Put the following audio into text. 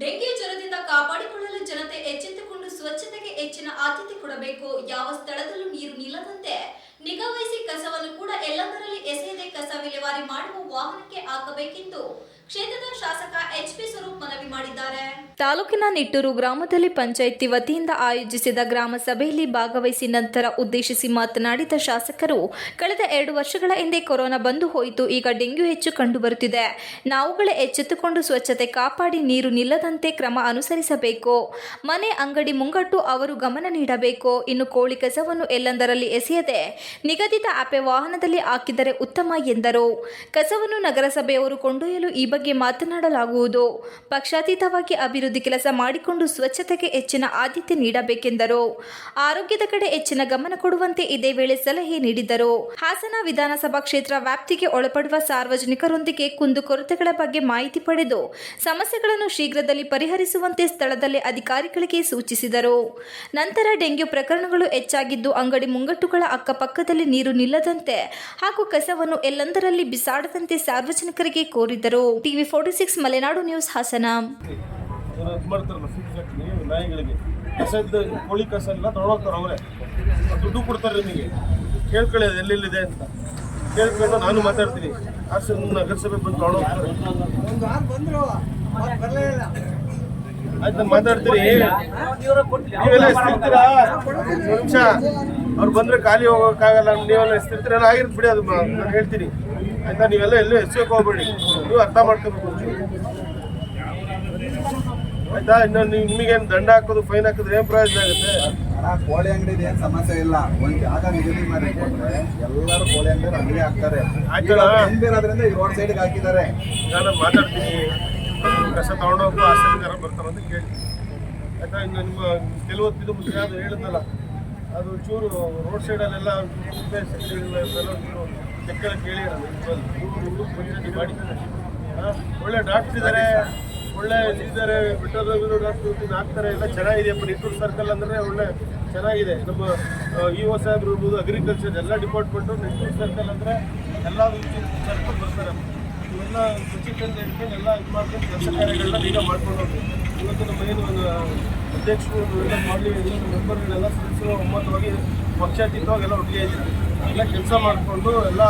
Dengue ಜ್ವರದಿಂದ ಕಾಪಾಡಿಕೊಳ್ಳಲು ಜನತೆ ಎಚ್ಚೆತ್ತುಕೊಂಡು ಸ್ವಚ್ಛತೆಗೆ ಹೆಚ್ಚಿನ ಆದ್ಯತೆ ಕೊಡಬೇಕು. ಯಾವ ಸ್ಥಳದಲ್ಲೂ ನೀರು ನಿಲ್ಲದಂತೆ ನಿಗಾವಹಿಸಿ ಕಸವನ್ನು ಕೂಡ ಎಲ್ಲದರಲ್ಲಿ ಎಸೆಯದೆ ಕಸ ವಿಲೇವಾರಿ ಮಾಡುವ ವಾಹನಕ್ಕೆ ಹಾಕಬೇಕೆಂದು ಕ್ಷೇತ್ರದ ಶಾಸಕ ಎಚ್ ಪಿ ಸ್ವರೂಪ್ ಮನವಿ ತಾಲೂಕಿನ ನಿಟ್ಟೂರು ಗ್ರಾಮದಲ್ಲಿ ಪಂಚಾಯಿತಿ ವತಿಯಿಂದ ಆಯೋಜಿಸಿದ ಗ್ರಾಮ ಸಭೆಯಲ್ಲಿ ಭಾಗವಹಿಸಿ ನಂತರ ಉದ್ದೇಶಿಸಿ ಮಾತನಾಡಿದ ಶಾಸಕರು, ಕಳೆದ ಎರಡು ವರ್ಷಗಳ ಹಿಂದೆ ಕೊರೋನಾ ಬಂದು ಹೋಯಿತು, ಈಗ ಡೆಂಗ್ಯೂ ಹೆಚ್ಚು ಕಂಡುಬರುತ್ತಿದೆ. ನಾವುಗಳೇ ಎಚ್ಚೆತ್ತುಕೊಂಡು ಸ್ವಚ್ಛತೆ ಕಾಪಾಡಿ ನೀರು ನಿಲ್ಲದಂತೆ ಕ್ರಮ ಅನುಸರಿಸಬೇಕು. ಮನೆ, ಅಂಗಡಿ, ಮುಂಗಟ್ಟು ಅವರು ಗಮನ ನೀಡಬೇಕು. ಇನ್ನು ಕೋಳಿ ಕಸವನ್ನು ಎಲ್ಲೆಂದರಲ್ಲಿ ಎಸೆಯದೆ ನಿಗದಿತ ಆಪೆ ವಾಹನದಲ್ಲಿ ಹಾಕಿದರೆ ಉತ್ತಮ ಎಂದರು. ಕಸವನ್ನು ನಗರಸಭೆಯವರು ಕೊಂಡೊಯ್ಯಲು ಈ ಮಾತನಾಡಲಾಗುವುದು. ಪಕ್ಷಾತೀತವಾಗಿ ಅಭಿವೃದ್ಧಿ ಕೆಲಸ ಮಾಡಿಕೊಂಡು ಸ್ವಚ್ಛತೆಗೆ ಹೆಚ್ಚಿನ ಆದ್ಯತೆ ನೀಡಬೇಕೆಂದರು. ಆರೋಗ್ಯದ ಕಡೆ ಹೆಚ್ಚಿನ ಗಮನ ಕೊಡುವಂತೆ ಇದೇ ವೇಳೆ ಸಲಹೆ ನೀಡಿದರು. ಹಾಸನ ವಿಧಾನಸಭಾ ಕ್ಷೇತ್ರ ವ್ಯಾಪ್ತಿಗೆ ಒಳಪಡುವ ಸಾರ್ವಜನಿಕರೊಂದಿಗೆ ಕುಂದುಕೊರತೆಗಳ ಬಗ್ಗೆ ಮಾಹಿತಿ ಪಡೆದು ಸಮಸ್ಯೆಗಳನ್ನು ಶೀಘ್ರದಲ್ಲಿ ಪರಿಹರಿಸುವಂತೆ ಸ್ಥಳದಲ್ಲಿ ಅಧಿಕಾರಿಗಳಿಗೆ ಸೂಚಿಸಿದರು. ನಂತರ ಡೆಂಗ್ಯೂ ಪ್ರಕರಣಗಳು ಹೆಚ್ಚಾಗಿದ್ದು ಅಂಗಡಿ ಮುಂಗಟ್ಟುಗಳ ಅಕ್ಕಪಕ್ಕದಲ್ಲಿ ನೀರು ನಿಲ್ಲದಂತೆ ಹಾಗೂ ಕಸವನ್ನು ಎಲ್ಲೆಂದರಲ್ಲಿ ಬಿಸಾಡದಂತೆ ಸಾರ್ವಜನಿಕರಿಗೆ ಕೋರಿದರು. TV forty six Malenadu news Hassan. ನಾಯಿಗಳಿಗೆ. ಕಸದ ಕೋಳಿ ಕಸ ಎಲ್ಲ ದುಡ್ಡು ಕೊಡ್ತಾರೆ ನಿಮಗೆ. ಕೇಳ್ಕೊಳ್ಳಿ, ಅದು ಎಲ್ಲೆಲ್ಲಿದೆ ಅಂತ. ಕೇಳ್ಕೊಂಡು ನಾನು ಮಾತಾಡ್ತೀನಿ. ಆಸೆ ನಗರಸಭೆ ಬಂದು ತೊಗೊಂಡೋಗ್ತಾರೆ ಆಯ್ತು ನಿಮಿಷ. ಅವ್ರು ಬಂದ್ರೆ ಖಾಲಿ ಹೋಗೋಕ್ಕಾಗಲ್ಲ ನೀವೆಲ್ಲ ಏನೋ ಆಗಿರ್ತ ಬಿಡಿ ಅದು ನಾನು ಹೇಳ್ತೀನಿ. ಆಯ್ತಾ? ನೀವೆಲ್ಲ ಎಲ್ಲೂ ಎಸ್ಸೋಕೆ ಹೋಗ್ಬೇಡಿ. ನೀವು ಅರ್ಥ ಮಾಡ್ಕೋಬೇಕು. ಆಯ್ತಾ? ಇನ್ನು ನಿಮಗೇನು ದಂಡ ಹಾಕೋದು ಫೈನ್ ಹಾಕಿದ್ರೆ ಏನು ಪ್ರಯೋಜನ ಆಗುತ್ತೆ? ಕೋಳಿ ಅಂಗಡಿ ಏನು ಸಮಸ್ಯೆ ಇಲ್ಲ. ಒಂದು ಜಾಗ ನಿಗದಿ ಮಾಡಿ ಎಲ್ಲರೂ ಕೋಳಿ ಅಂಗಡಿ ಅಂಗಡಿ ಹಾಕ್ತಾರೆ. ಅದರಿಂದ ಈ ರೋಡ್ ಸೈಡ್ಗೆ ಹಾಕಿದ್ದಾರೆ. ನಾನು ಮಾತಾಡ್ತೀನಿ. ಕಸ ತಗೊಂಡೋಗು ಆಸಕ್ತಿಕರ ಬರ್ತಾರೆ ಅಂತ ಕೇಳಿ ಆಯ್ತಾ? ಇನ್ನು ನಿಮ್ಮ ಕೆಲವೊತ್ತಿದ್ದು ಇದು ಮುಂಚೆ ಅದು ಹೇಳಿದ್ನಲ್ಲ ಅದು ಚೂರು ರೋಡ್ ಸೈಡಲ್ಲೆಲ್ಲ ಚಕ್ಕರ ಕೇಳಿ ಮಾಡಿ ಒಳ್ಳೆ ಡಾಕ್ಟರ್ ಇದ್ದಾರೆ ಒಳ್ಳೆ ಇದ್ದಾರೆ ವೆಟರ್ನರಿ ಡಾಕ್ಟರ್ ಹಾಕ್ತಾರೆ ಎಲ್ಲ ಚೆನ್ನಾಗಿದೆ. ನಿಟ್ಟೂರು ಸರ್ಕಲ್ ಅಂದರೆ ಒಳ್ಳೆ ಚೆನ್ನಾಗಿದೆ. ನಮ್ಮ ಇ ಒ ಸಾಹೇಬ್ರು ಇರ್ಬೋದು ಅಗ್ರಿಕಲ್ಚರ್ ಎಲ್ಲ ಡಿಪಾರ್ಟ್ಮೆಂಟು ನಿಟ್ಟೂರು ಸರ್ಕಲ್ ಅಂದರೆ ಎಲ್ಲ ಸರ್ಕಲ್ ಬರ್ತಾರೆ. ಇವೆಲ್ಲ ಸ್ವಚ್ಛತೆಯಿಂದ ಹಿಡ್ಕೊಂಡು ಎಲ್ಲ ಇದು ಮಾಡ್ಕೊಂಡು ಕೆಲಸ ಕಾರ್ಯಗಳನ್ನ ಈಗ ಮಾಡ್ಕೊಂಡು ಹೋಗ್ಬೇಕು ಇವತ್ತು ನಮ್ಮ ಒಂದು ಅಧ್ಯಕ್ಷರು ಎಲ್ಲ ಎಲ್ಲ ಮೆಂಬರ್ಗಳೆಲ್ಲ ಸದಸ್ಯರು ಒಮ್ಮತವಾಗಿ ಪಕ್ಷಾತೀತವಾಗಿ ಎಲ್ಲ ಒಟ್ಟಿಗೆ ಇದ್ದೀವಿ ಎಲ್ಲ ಕೆಲಸ ಮಾಡಿಕೊಂಡು ಎಲ್ಲ